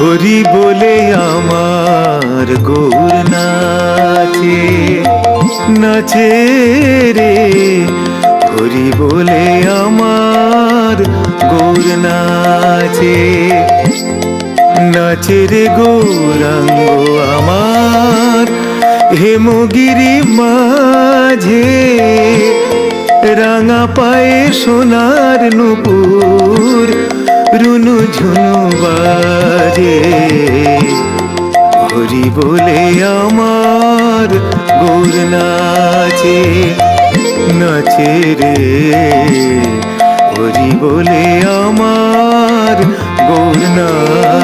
হরি বলে আমার গৌর নাচে নাচে রে। হরি বলে আমার গৌর নাচে নাচে রে গৌরাঙ্গ আমার হেমগিরি মাঝে। রাঙা পায়ে সোনার নুপুর, রুনু ঝুনু হরি বলে আমার গৌর নাচে নাচে রে। হরি বলে আমার গৌর নাচে।